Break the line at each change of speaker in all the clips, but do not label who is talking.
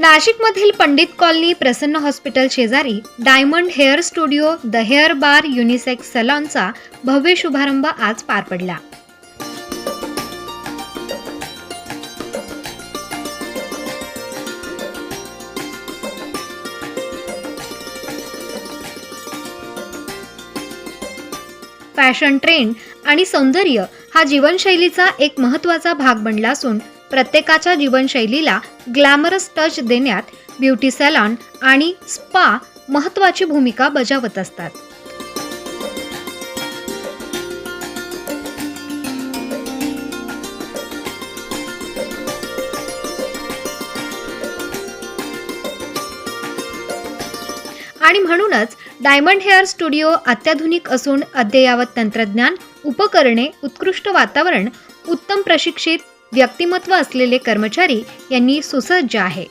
नाशिकमधील Pandit colony Prasanna hospital शेजारी diamond hair studio the hair bar unisex सलॉनचा भव्य शुभारंभ आज पार पडला. फॅशन ट्रेंड आणि सौंदर्य हा जीवनशैलीचा एक महत्त्वाचा भाग बनला असून प्रत्येकाच्या जीवनशैलीला ग्लॅमरस टच देण्यात ब्युटी सॅलॉन आणि स्पा महत्त्वाची भूमिका बजावत असतात. आणि म्हणूनच डायमंड हेअर स्टुडिओ अत्याधुनिक असून अद्ययावत तंत्रज्ञान उपकरणे उत्कृष्ट वातावरण उत्तम प्रशिक्षित व्यक्तिमत्व असलेले कर्मचारी यांनी सुसज्ज आहे.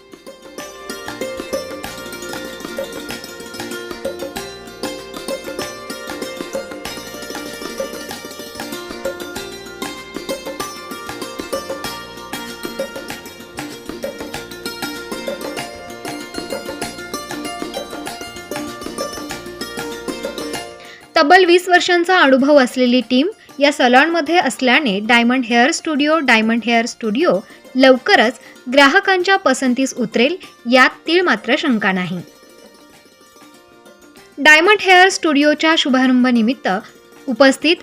तब्बल वीस वर्षांचा अनुभव असलेली टीम या सलॉनमध्ये असल्याने diamond hair studio diamond hair studio लवकरच ग्राहकांच्या पसंतीस उतरेल यात तीळ मात्र शंका नाही. डायमंड हेअर स्टुडिओच्या शुभारंभनिमित्त उपस्थित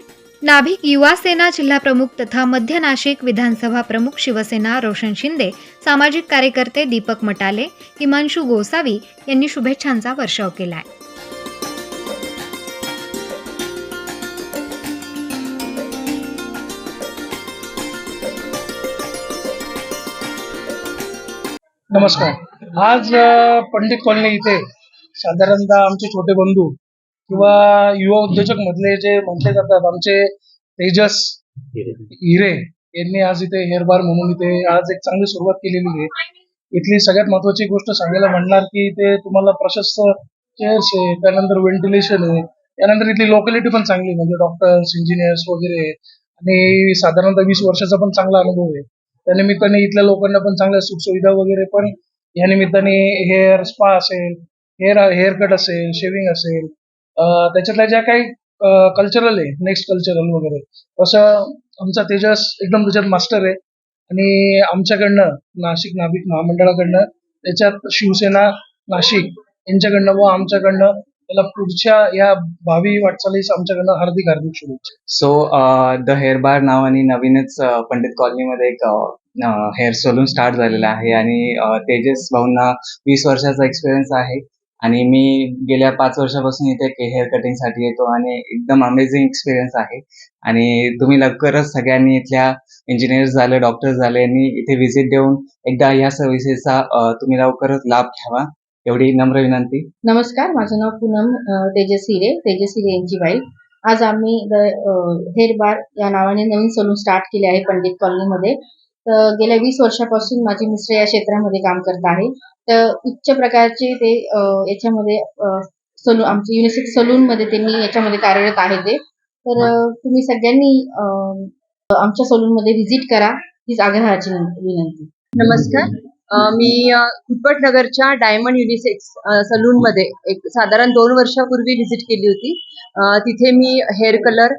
नाभिक युवा सेना जिल्हा प्रमुख तथा मध्य नाशिक विधानसभा प्रमुख शिवसेना रोशन शिंदे सामाजिक कार्यकर्ते दीपक मटाले हिमांशू गोसावी यांनी शुभेच्छांचा वर्षाव केला आहे
नमस्कार. आज पंडित कॉलनी इथे साधारणतः आमचे छोटे बंधू किंवा युवा उद्योजक मधले जे म्हटले जातात आमचे तेजस हिरे यांनी आज इथे हेअर बार म्हणून इथे आज एक चांगली सुरुवात केलेली आहे. इथली सगळ्यात महत्वाची गोष्ट सांगायला म्हणणार की इथे तुम्हाला प्रशस्त चेअर्स आहे त्यानंतर व्हेंटिलेशन आहे त्यानंतर इथली लोकॅलिटी पण चांगली म्हणजे डॉक्टर्स इंजिनियर्स वगैरे. आणि साधारणतः वीस वर्षाचा पण चांगला अनुभव आहे. त्या निमित्ताने इथल्या लोकांना पण चांगल्या सुखसुविधा वगैरे पण या निमित्ताने हेअर स्पा असेल हेअर हेअर कट असेल शेविंग असेल. त्याच्यातल्या ज्या काही कल्चरल आहे नेक्स्ट कल्चरल वगैरे तसं आमचा तेजस एकदम त्याच्यात मास्टर आहे. आणि आमच्याकडनं नाशिक नाभिक महामंडळाकडनं त्याच्यात शिवसेना नाशिक यांच्याकडनं व आमच्याकडनं मला पुढच्या या भावी वाटचालीस आमच्याकडनं हार्दिक हार्दिक शुभेच्छा.
सो द हेअर बार नावाने नवीनच अ, पंडित कॉलनीमध्ये एक हेअर सलून स्टार्ट झालेला आहे आणि अ, तेजस भाऊंना वीस वर्षाचा एक्सपिरियन्स आहे आणि मी गेल्या पाच वर्षापासून इथे हेअर कटिंगसाठी येतो आणि एकदम अमेझिंग एक्सपिरियन्स आहे. आणि तुम्ही लवकरच सगळ्यांनी इथल्या इंजिनियर्स झाले डॉक्टर्स झाले यांनी इथे व्हिजिट देऊन एकदा या सर्व्हिसेसचा uh, तुम्ही लवकरच लाभ घ्यावा. एवढी नम्र विनंती.
नमस्कार माझं नाव पूनम तेजस हिरे तेजस हिरे यांची वाईफ आज आम्ही द हेअर बार या नावाने नवीन सलून स्टार्ट केले आहे पंडित कॉलनीमध्ये. तर गेल्या वीस वर्षापासून माझे मिस्टर या क्षेत्रामध्ये काम करत आहे. तर उच्च प्रकारचे ते याच्यामध्ये सलून आमचे युनिसेक्स सलूनमध्ये त्यांनी याच्यामध्ये कार्यरत आहे ते. तर तुम्ही सगळ्यांनी आमच्या सलूनमध्ये व्हिजिट करा हीच आग्रहाची विनंती.
नमस्कार. मी कुटपट खुटपट नगरच्या डायमंड युनिसेक्स सलून मध्ये एक साधारण दोन वर्षापूर्वी व्हिजिट केली होती. तिथे मी hair colour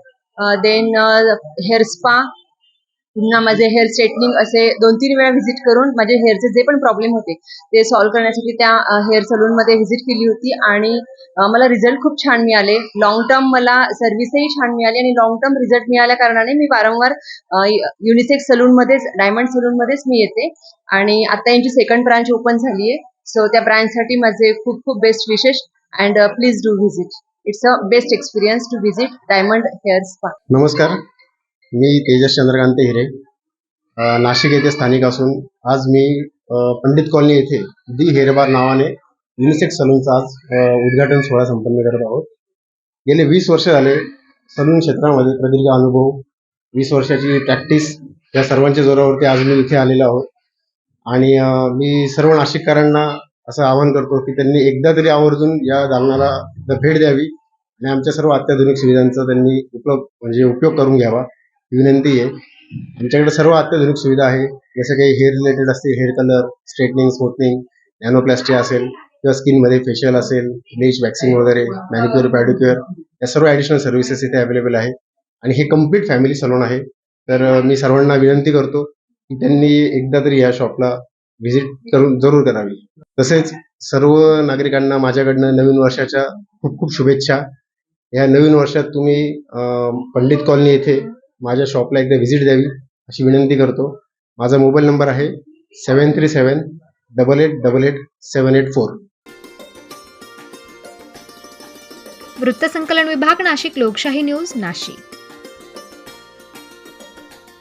then hair spa पुन्हा माझे हेअर स्ट्रेटनिंग असे दोन तीन वेळा व्हिजिट करून माझे हेअरचे जे पण प्रॉब्लेम होते ते सॉल्व्ह करण्यासाठी त्या हेअर सलून मध्ये व्हिजिट केली होती आणि मला रिझल्ट खूप छान मिळाले. लॉंग टर्म मला सर्व्हिसही छान मिळाली आणि लॉंग टर्म रिझल्ट मिळाल्या कारणाने मी वारंवार युनिसेक्स सलून मध्येच डायमंड सलून मध्येच मी येते आणि आता यांची सेकंड ब्रांच ओपन झाली आहे सो त्या ब्रांचसाठी माझे खूप खूप बेस्ट विशेष and please do visit it's a best experience to visit diamond hair spa
नमस्कार. मी तेजस चंद्रकांत हिरे. नाशिक येथे स्थानिक असून आज मी पंडित कॉलनी येथे दी हेरबार नावाने युनिसेक्स सलूनचा आज उद्घाटन सोहळा संपन्न करत आहोत. गेले वीस वर्ष झाले सलून क्षेत्रामध्ये प्रदीर्घ अनुभव वीस वर्षाची प्रॅक्टिस या सर्वांच्या जोरावरती आज मी इथे आलेलो आहोत. आणि मी सर्व नाशिककरांना असं आवाहन करतो की त्यांनी एकदा तरी आवर्जून या दालनाला भेट द्यावी आणि आमच्या सर्व अत्याधुनिक सुविधांचा त्यांनी उपयोग म्हणजे उपयोग करून घ्यावा. विनंती आहे. आमच्याकडे सर्व अत्याधुनिक सुविधा आहे. जसं काही हेअर रिलेटेड असतील hair colour straightening smoothening nanoplasty असेल किंवा स्किनमध्ये फेशियल असेल ब्लीच वॅक्सिंग वगैरे मॅनिक्युअर पॅडिक्युअर या सर्व ॲडिशनल सर्व्हिसेस इथे अवेलेबल आहे. आणि हे कंप्लीट फॅमिली सलून आहे. तर मी सर्वांना विनंती करतो की त्यांनी एकदा तरी या शॉपला व्हिजिट करून जरूर करावी. तसेच सर्व नागरिकांना माझ्याकडनं नवीन वर्षाच्या खूप खूप शुभेच्छा. या नवीन वर्षात तुम्ही पंडित कॉलनी येथे माझ्या शॉपला एकदा व्हिजिट द्यावी अशी विनंती करतो. माझा मोबाईल नंबर आहे seven three seven double eight double eight seven eight four
वृत्तसंकलन विभाग नाशिक लोकशाही न्यूज नाशिक.